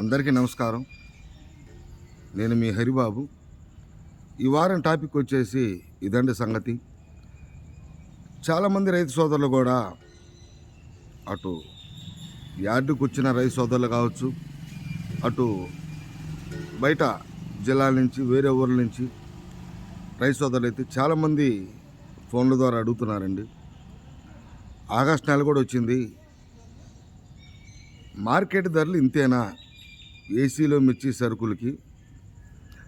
అందరికీ నమస్కారం. నేను మీ హరిబాబు. ఈ వారం టాపిక్ వచ్చేసి ఇదండి సంగతి. చాలామంది రైతు సోదరులు కూడా అటు యార్డుకు వచ్చిన రైతు సోదరులు కావచ్చు అటు బయట జిల్లాల నుంచి వేరే ఊర్ల నుంచి రైతు సోదరులు అయితే చాలామంది ఫోన్ల ద్వారా అడుగుతున్నారండి. ఆగస్ట్ నెల కూడా వచ్చింది. మార్కెట్ ధరలు ఇంతేనా? ఏసీలో మిర్చి సరుకులకి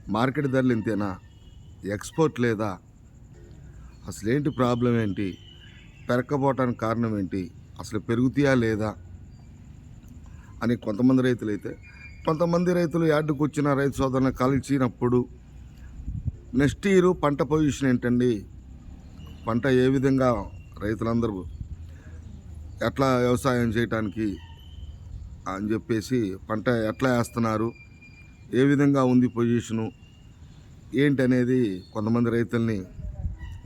మార్కెట్ ధరలు ఇంతేనా? ఎక్స్పోర్ట్ లేదా? అసలు ఏంటి ప్రాబ్లం ఏంటి? పెరక్కపోవటానికి కారణం ఏంటి? అసలు పెరుగుతాయా లేదా? అని కొంతమంది రైతులు అయితే కొంతమంది రైతులు యార్డుకు వచ్చిన రైతు సోదరులను కలిసినప్పుడు నెక్స్ట్ ఇయర్ పంట పొజిషన్ ఏంటండి? పంట ఏ విధంగా రైతులందరూ ఎట్లా వ్యవసాయం చేయటానికి అని చెప్పేసి పంట ఎట్లా వేస్తున్నారు? ఏ విధంగా ఉంది పొజిషను? ఏంటి అనేది కొంతమంది రైతుల్ని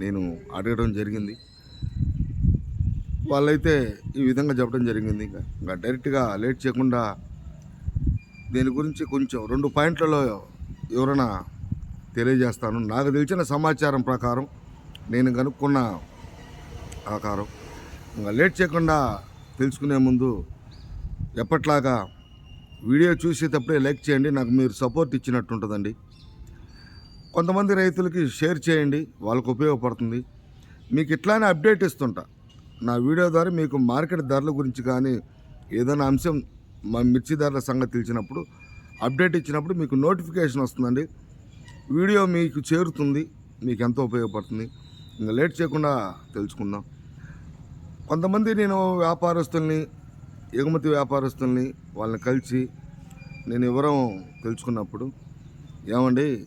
నేను అడగడం జరిగింది. వాళ్ళైతే ఈ విధంగా చెప్పడం జరిగింది. ఇంకా ఇంకా డైరెక్ట్గా లేట్ చేయకుండా దీని గురించి కొంచెం రెండు పాయింట్లలో వివరణ తెలియజేస్తాను. నాకు తెలిసిన సమాచారం ప్రకారం నేను కనుక్కున్న ఆకారం ఇంకా లేట్ చేయకుండా తెలుసుకునే ముందు ఎప్పట్లాగా వీడియో చూసేటప్పుడే లైక్ చేయండి నాకు మీరు సపోర్ట్ ఇచ్చినట్టు ఉంటుందండి కొంతమంది రైతులకి షేర్ చేయండి వాళ్ళకు ఉపయోగపడుతుంది. మీకు ఇట్లానే అప్డేట్ ఇస్తుంటా. నా వీడియో ద్వారా మీకు మార్కెట్ ధరల గురించి కానీ ఏదైనా అంశం మా మిర్చి ధరల సంగతి తెలిసినప్పుడు అప్డేట్ ఇచ్చినప్పుడు మీకు నోటిఫికేషన్ వస్తుందండి. వీడియో మీకు చేరుతుంది మీకు ఎంతో ఉపయోగపడుతుంది. ఇంకా లేట్ చేయకుండా తెలుసుకుందాం. కొంతమంది నేను వ్యాపారస్తుల్ని ఎగుమతి వ్యాపారస్తుల్ని వాళ్ళని కలిసి నేను వివరం తెలుసుకున్నప్పుడు ఏమండి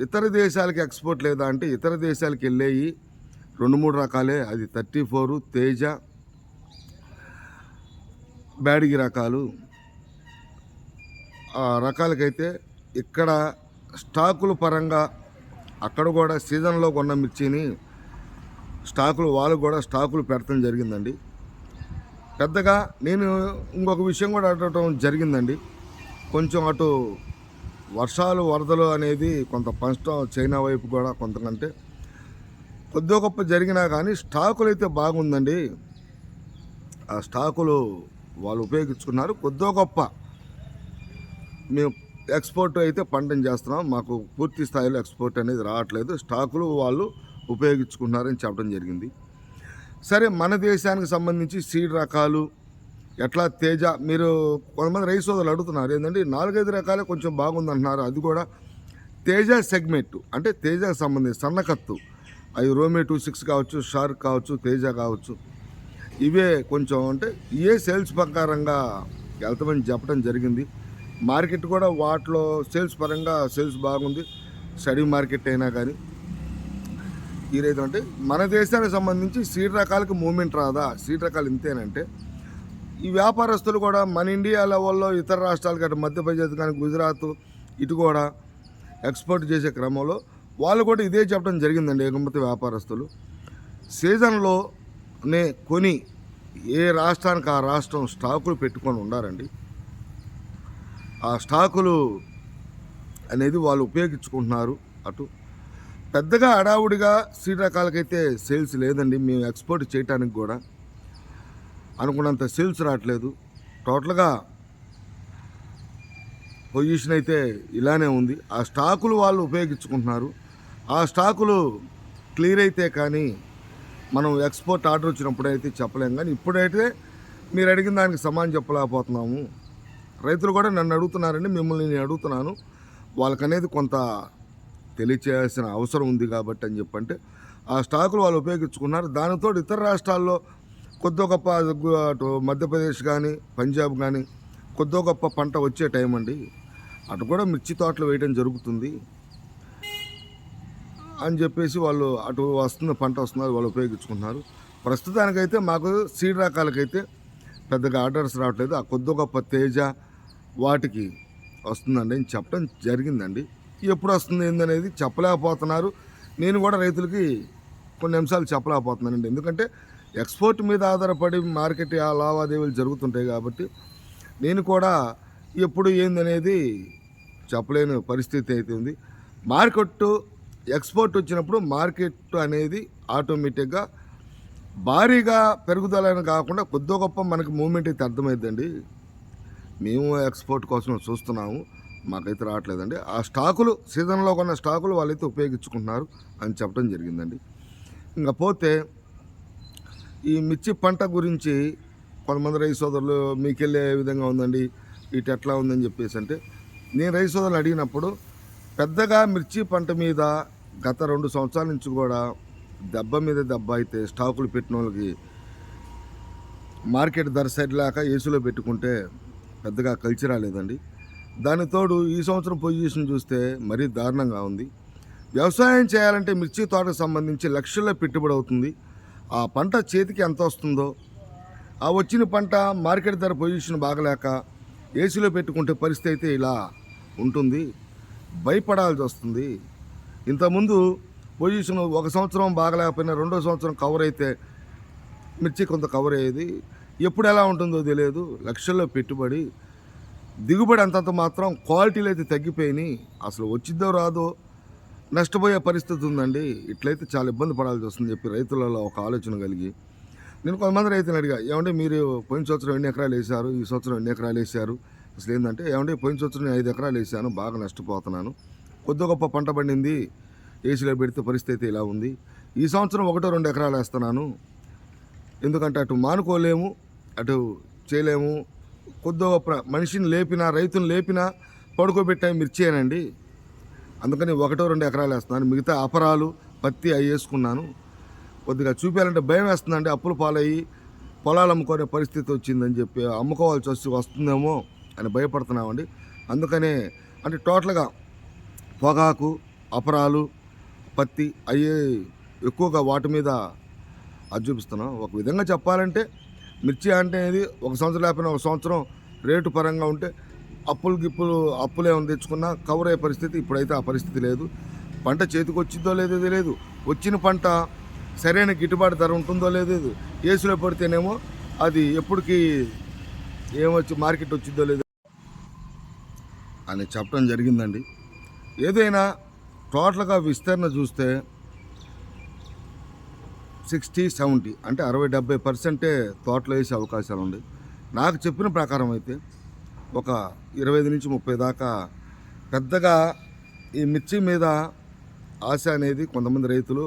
ఇతర దేశాలకి ఎక్స్పోర్ట్ లేదా అంటే ఇతర దేశాలకు వెళ్ళేవి రెండు మూడు రకాలే. అది థర్టీ ఫోరు తేజ బ్యాడిగి రకాలు. ఆ రకాలకైతే ఇక్కడ స్టాకుల పరంగా అక్కడ కూడా సీజన్లో కొన్న మిర్చిని స్టాకులు వాళ్ళు కూడా స్టాకులు పెడతాం జరిగిందండి. పెద్దగా నేను ఇంకొక విషయం కూడా అడగటం జరిగిందండి. కొంచెం అటు వర్షాలు వరదలు అనేది కొంత పంచడం చైనా వైపు కూడా కొంతకంటే కొద్ది గొప్ప జరిగినా కానీ స్టాకులు అయితే బాగుందండి. ఆ స్టాకులు వాళ్ళు ఉపయోగించుకున్నారు. కొద్దో గొప్ప మేము ఎక్స్పోర్ట్ అయితే పంటను చేస్తున్నాం. మాకు పూర్తి స్థాయిలో ఎక్స్పోర్ట్ అనేది రావట్లేదు. స్టాకులు వాళ్ళు ఉపయోగించుకున్నారని చెప్పడం జరిగింది. సరే మన దేశానికి సంబంధించి సీడ్ రకాలు ఎట్లా తేజ మీరు కొంతమంది రైస్ సోదరులు అడుగుతున్నారు ఏంటంటే నాలుగైదు రకాలే కొంచెం బాగుందంటున్నారు అది కూడా తేజ సెగ్మెంట్ అంటే తేజకు సంబంధించి సన్నకత్తు అవి రోమే టూ సిక్స్ కావచ్చు షార్క్ కావచ్చు తేజ కావచ్చు ఇవే కొంచెం అంటే ఏ సేల్స్ ప్రకారంగా వెళ్తామని చెప్పడం జరిగింది. మార్కెట్ కూడా వాటిలో సేల్స్ పరంగా సేల్స్ బాగుంది స్టడీ మార్కెట్ అయినా కానీ. ఈ అంటే మన దేశానికి సంబంధించి సీడ్ రకాలకు మూమెంట్ రాదా? సీడ్ రకాలు ఇంతేనంటే ఈ వ్యాపారస్తులు కూడా మన ఇండియా లెవెల్లో ఇతర రాష్ట్రాలు కానీ మధ్యప్రదేశ్ కానీ గుజరాత్ ఇటు కూడా ఎక్స్పోర్ట్ చేసే క్రమంలో వాళ్ళు కూడా ఇదే చెప్పడం జరిగిందండి ఎగుమతి వ్యాపారస్తులు. సీజన్లోనే కొని ఏ రాష్ట్రానికి ఆ రాష్ట్రం స్టాకులు పెట్టుకొని ఉండారండి. ఆ స్టాకులు అనేది వాళ్ళు ఉపయోగించుకుంటున్నారు అటు. పెద్దగా అడావుడిగా సీడ్ రకాలకైతే సేల్స్ లేదండి. మేము ఎక్స్పోర్ట్ చేయడానికి కూడా అనుకున్నంత సేల్స్ రావట్లేదు. టోటల్గా పొజిషన్ అయితే ఇలానే ఉంది. ఆ స్టాకులు వాళ్ళు ఉపయోగించుకుంటున్నారు. ఆ స్టాకులు క్లియర్ అయితే కానీ మనం ఎక్స్పోర్ట్ ఆర్డర్ వచ్చినప్పుడు అయితే చెప్పలేం. కానీ ఇప్పుడైతే మీరు అడిగిన దానికి సమానం చెప్పలేకపోతున్నాము. రైతులు కూడా నన్ను అడుగుతున్నారండి. మిమ్మల్ని నేను అడుగుతున్నాను. వాళ్ళకనేది కొంత తెలియచేయాల్సిన అవసరం ఉంది కాబట్టి అని చెప్పంటే ఆ స్టాకులు వాళ్ళు ఉపయోగించుకున్నారు. దానితో ఇతర రాష్ట్రాల్లో కొద్ది గొప్ప అటు మధ్యప్రదేశ్ కానీ పంజాబ్ కానీ కొద్దో గొప్ప పంట వచ్చే టైం అండి. అటు కూడా మిర్చి తోటలు వేయడం జరుగుతుంది. అని చెప్పేసి వాళ్ళు అటు వస్తున్న పంట వస్తున్నారు వాళ్ళు ఉపయోగించుకుంటున్నారు. ప్రస్తుతానికైతే మాకు సీడ్ రకాలకైతే పెద్దగా ఆర్డర్స్ రావట్లేదు. ఆ కొద్ది గొప్ప తేజ వాటికి వస్తుందండి అని చెప్పడం జరిగిందండి. ఎప్పుడు వస్తుంది ఏందనేది చెప్పలేకపోతున్నారు. నేను కూడా రైతులకి కొన్ని అంశాలు చెప్పలేకపోతున్నానండి. ఎందుకంటే ఎక్స్పోర్ట్ మీద ఆధారపడి మార్కెట్ ఆ లావాదేవీలు జరుగుతుంటాయి కాబట్టి నేను కూడా ఎప్పుడు ఏందనేది చెప్పలేని పరిస్థితి అయితే ఉంది. మార్కెట్ ఎక్స్పోర్ట్ వచ్చినప్పుడు మార్కెట్ అనేది ఆటోమేటిక్గా భారీగా పెరుగుదలని కాకుండా కొద్ది గొప్ప మనకి మూమెంట్ అయితే అర్థమైందండి మేము ఎక్స్పోర్ట్ కోసం చూస్తున్నాము. మాకైతే రావట్లేదండి. ఆ స్టాకులు సీజన్లో కొన్న స్టాకులు వాళ్ళైతే ఉపయోగించుకుంటున్నారు అని చెప్పడం జరిగిందండి. ఇంకా పోతే ఈ మిర్చి పంట గురించి కొంతమంది రైతు సోదరులు మీకెళ్ళే విధంగా ఉందండి ఇటు ఎట్లా ఉందని చెప్పేసి అంటే నేను రైతు సోదరులు అడిగినప్పుడు పెద్దగా మిర్చి పంట మీద గత రెండు సంవత్సరాల నుంచి కూడా దెబ్బ మీద దెబ్బ అయితే స్టాకులు పెట్టిన వాళ్ళకి మార్కెట్ ధర సైడ్ లేక ఏసీలో పెట్టుకుంటే పెద్దగా కలిసి రాలేదండి. దానితోడు ఈ సంవత్సరం పొజిషన్ చూస్తే మరీ దారుణంగా ఉంది. వ్యవసాయం చేయాలంటే మిర్చి తోటకు సంబంధించి లక్షల్లో పెట్టుబడి అవుతుంది. ఆ పంట చేతికి ఎంత వస్తుందో ఆ వచ్చిన పంట మార్కెట్ ధర పొజిషన్ బాగలేక ఏసీలో పెట్టుకుంటే పరిస్థితి అయితే ఇలా ఉంటుంది. భయపడాల్సి వస్తుంది. ఇంతకుముందు పొజిషన్ ఒక సంవత్సరం బాగలేకపోయినా రెండో సంవత్సరం కవర్ అయితే మిర్చి కొంత కవర్ అయ్యేది. ఎప్పుడు ఎలా ఉంటుందో తెలియదు. లక్షల్లో పెట్టుబడి. దిగుబడి అంతంత మాత్రం క్వాలిటీలు అయితే తగ్గిపోయినాయి. అసలు వచ్చిద్దో రాదో నష్టపోయే పరిస్థితి ఉందండి. ఇట్లయితే చాలా ఇబ్బంది పడాల్సి వస్తుంది చెప్పి రైతులలో ఒక ఆలోచన కలిగి నేను కొంతమంది రైతులు అడిగా ఏమంటే మీరు పోయిన సంవత్సరం ఎన్ని ఎకరాలు వేశారు? ఈ సంవత్సరం ఎన్ని ఎకరాలు వేశారు? అసలు ఏంటంటే ఏమంటే పోయిన సంవత్సరం నేను ఐదు ఎకరాలు వేసాను బాగా నష్టపోతున్నాను. కొద్ది గొప్ప పంట పండింది ఏసీలో పెడితే పరిస్థితి ఇలా ఉంది. ఈ సంవత్సరం ఒకటో రెండు ఎకరాలు వేస్తున్నాను. ఎందుకంటే అటు మానుకోలేము అటు చేయలేము కొద్దో మనిషిని లేపినా రైతుని లేపినా పడుకోబెట్టే మిర్చేనండి అందుకని ఒకటో రెండు ఎకరాలు వేస్తున్నాను. మిగతా అపరాలు పత్తి అవి వేసుకున్నాను. కొద్దిగా చూపించాలంటే భయం వేస్తుందండి. అప్పులు పాలయ్యి పొలాలు అమ్ముకునే పరిస్థితి వచ్చిందని చెప్పి అమ్ముకోవాల్సి వచ్చి వస్తుందేమో అని భయపడుతున్నామండి. అందుకనే అంటే టోటల్గా పొగాకు అపరాలు పత్తి అవి ఎక్కువగా వాటి మీద అది చూపిస్తున్నాం. ఒక విధంగా చెప్పాలంటే మిర్చి అంటే ఇది ఒక సంవత్సరం లేకపోయినా ఒక సంవత్సరం రేటు పరంగా ఉంటే అప్పులు గిప్పులు అప్పులు ఏమైనా తెచ్చుకున్నా కవర్ అయ్యే పరిస్థితి. ఇప్పుడైతే ఆ పరిస్థితి లేదు. పంట చేతికి వచ్చిందో లేదో తెలియదు. వచ్చిన పంట సరైన గిట్టుబాటు ధర ఉంటుందో లేదో ఏసులో పడితేనేమో అది ఎప్పటికి ఏమొచ్చి మార్కెట్ వచ్చిందో లేదో అని చెప్పడం జరిగిందండి. ఏదైనా టోటల్గా విస్తరణ చూస్తే సిక్స్టీ సెవెంటీ అంటే అరవై డెబ్బై పర్సెంటే తోటలో వేసే అవకాశాలు ఉన్నాయి. నాకు చెప్పిన ప్రకారం అయితే ఒక ఇరవై ఐదు నుంచి ముప్పై దాకా పెద్దగా ఈ మిర్చి మీద ఆశ అనేది కొంతమంది రైతులు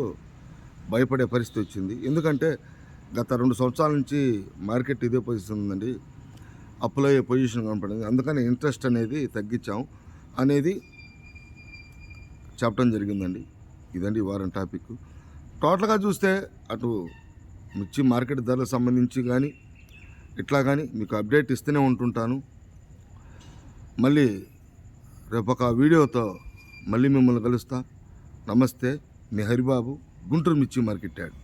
భయపడే పరిస్థితి వచ్చింది. ఎందుకంటే గత రెండు సంవత్సరాల నుంచి మార్కెట్ ఇదే పొజిషన్ ఉందండి. అప్పులో పొజిషన్ కనపడింది. అందుకని ఇంట్రెస్ట్ అనేది తగ్గించాం అనేది చెప్పడం జరిగిందండి. ఇదండి వారం టాపిక్. టోటల్గా చూస్తే అటు మిర్చి మార్కెట్ ధరలకు సంబంధించి కానీ ఇట్లా కానీ మీకు అప్డేట్ ఇస్తూనే ఉంటుంటాను. మళ్ళీ రేపు ఒక వీడియోతో మళ్ళీ మిమ్మల్ని కలుస్తా. నమస్తే మీ హరిబాబు గుంటూరు మిర్చి మార్కెట్ యాడ్.